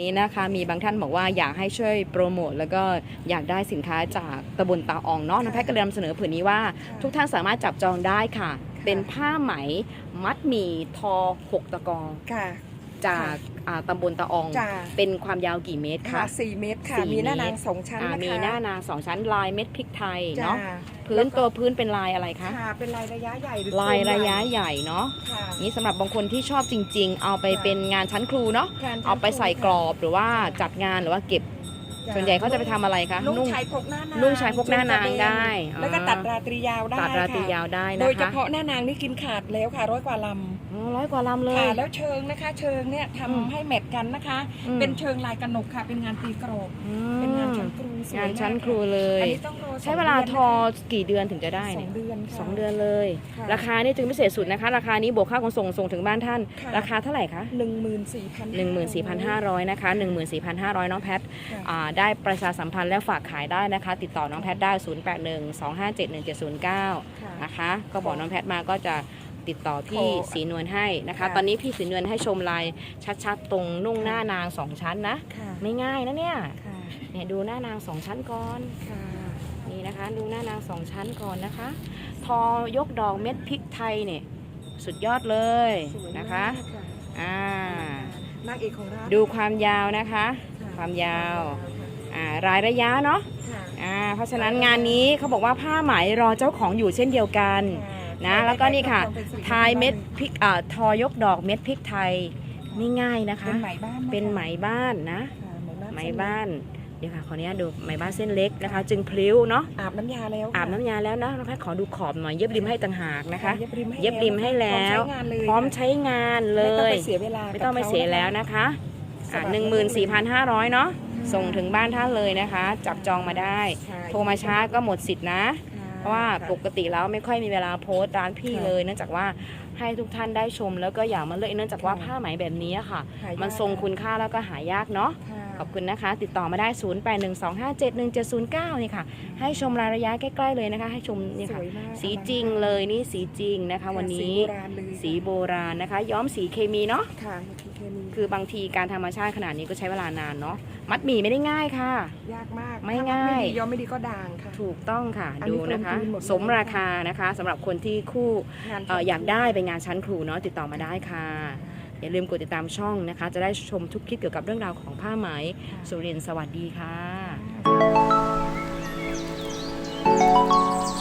นี้นะคะมีบางท่านบอกว่าอยากให้ช่วยโปรโมทแล้วก็อยากได้สินค้าจากตะบนตาอองเนาะน้องแพทย์ก็เลยนำเสนอผืนนี้ว่าทุกท่านสามารถจับจองได้ค่ะ เป็นผ้าไหมมัดหมี่ทอ6ตะกอค่ะ จากอ่าตำบลตาออง จ้าเป็นความยาวกี่เมตรค่ะคะ สี่เมตรค่ะ สี่มีหน้าเมตร นางสองชั้นอ่านะคะมีหน้านางสองชั้นลายเม็ดพริกไทยจ้าเนาะพื้นตัวพื้นเป็นลายอะไรคะ ค่ะเป็นลายระยะใหญ่หรือลายโคมระใหยะใหญ่เนาะค่ะ นี่สำหรับบางคนที่ชอบจริง ๆ เอาไปค่ะเป็นงานชั้นครูเนาะ งนชั้นเอาไปใส่กรอบหรือว่าจัดงานหรือว่าเก็บจ้ ส่วนใหญ่เขาจะไปทำอะไรคะนุ่งชายพกหน้านางนุ่งชายพกหน้านางได้แล้วก็อ่าตัดราตรียาวได้ตัดราตรีค่ะยาวได้โดนะยเฉคะพาะหน้านางนี่กินขาดแล้วค่ะร้อยกว่าลอ๋อร้อยกว่าลำำเลค่ะยแล้วเชิงนะคะ เชิงเนี่ยอืมทำให้แมทกันนะคะ อืม เป็นเชิงลายกระหนกค่ะ เป็นงานตีกรอบอืมเป็นงานชั้นครูสวยงานชั้นมกครูเลยอันนี้ต้องรอใช้เวลาทอกี่เดือนถึงจะได้สอเนี่งยเดือนค่ะ สองเดือนเลย ค่ะราคานี่จึงพิเศษสุดนะคะ ราคานี้บวกค่าขนส่งส่งถึงบ้านท่าน ค่ะ ราคาเท่าไหร่คะ หนึ่งหมื่นสี่พัน 14,500 นะคะ 14,500 น้องแพทค่ะ อ่าได้ประชาสัมพันธ์และฝากขายได้นะคะ ติดต่อน้องแพทได้ 0812571709ค่ะนะคะ ก็บอกน้องแพทมาก็จะติดต่อพี่ขอสีนวลให้นะคะค่ะตอนนี้พี่สีนวลให้ชมลายชัดๆ ตรงนุ่งหน้านางสองชั้นนะค่ะไม่ง่ายนะเนี่ยค่ะเนี่ยดูหน้านางสองชั้นก่อนค่ะนี่นะคะ ดูหน้านางสองชั้นก่อนนะคะ ทอยกดอกเม็ดพริกไทยเนี่ยสุดยอดเลยสวยมากนะคะอ่านางเอกของร้านดูความยาวนะคะะความยาว อ่ารายระยะเนาะค่ะอ่าเพราะฉะนั้นงานนี้เขาบอกว่าผ้าไหมรอเจ้าของอยู่เช่นเดียวกัน นะค่แล้วก็นี่ค่ะเป็นสิริทายเม็ดพริกอ่าทอยกดอกเม็ดพริกไทยไม่ง่ายนะคะ เป็นไหมบ้านนะคะเป็นไหมบ้านนะ ค่ะไหมบ้าน เดี๋ยวค่ะขออนุญาตดูไหมบ้านเส้นเล็กนะคะ จึงพลิ้วเนาะอาบน้ำยาแล้วค่ะอาบน้ำยาแล้วนะน้องแพทย์ขอดูขอบหน่อยเย็บริมให้ต่างหากนะคะ เย็บริมให้เย็บริมให้แล้ว พร้อมใช้งานเลยพร้อมใช้งานเลไม่ต้องยไปเสียเวลาไม่ต้องไปเสียแล้วนะคะสอ่าวัสหดีนึ่งหมื่นสี่พันห้าร้อยเนาะ ส่งถึงบ้านท่านเลยนะคะ จับจองมาได้ ใช่ โทรมาช้าก็หมดสิทธินะค่เพราะว่าปกติแล้วไม่ค่อยมีเวลาโพสต์ร้านพี่ค่ะเลย เนื่องจากว่าให้ทุกท่านได้ชมแล้วก็อยากมาเลือกเนื่องจากว่าค่ะผ้าไหมแบบนี้ค่ะหายากมันทรงคุณค่าแล้วก็หายากเนาะ ค่ะ ขอบคุณนะคะ ติดต่อมาได้ 0812571709 นี่ค่ะ ให้ชมรายระยะใกล้ ๆ เลยนะคะ ให้ชมนี่สค่ะวยมากสีจริงเลยนี่สีจริงนะคะวันนี้สีโบราณเลย สีโบราณนะคะ ย้อมสีเคมีเนาะ ค่ะเคมีคือบางทีการธรรมชาติขนาดนี้ก็ใช้เวลานานเนาะ มัดหมี่ไม่ได้ง่ายค่ะ ยากมากไม่ถ้ง่ายไม่ดีย้อมไม่ดีก็ด่างค่ะ ถูกต้องค่ะ อันนี้ดูนะคะ กลมกลืนหมดเลย สมราคานะคะสำหรับคนที่คู่งานเอ่ออยากได้ไปงานชั้นครูเนาะ ติดต่อมาได้ค่ะ อย่าลืมกดติดตามช่องนะคะ จะได้ชมทุกคลิปเกี่ยวกับเรื่องราวของผ้าไหมสุรินทร์สวัสดีค่ะค่ะ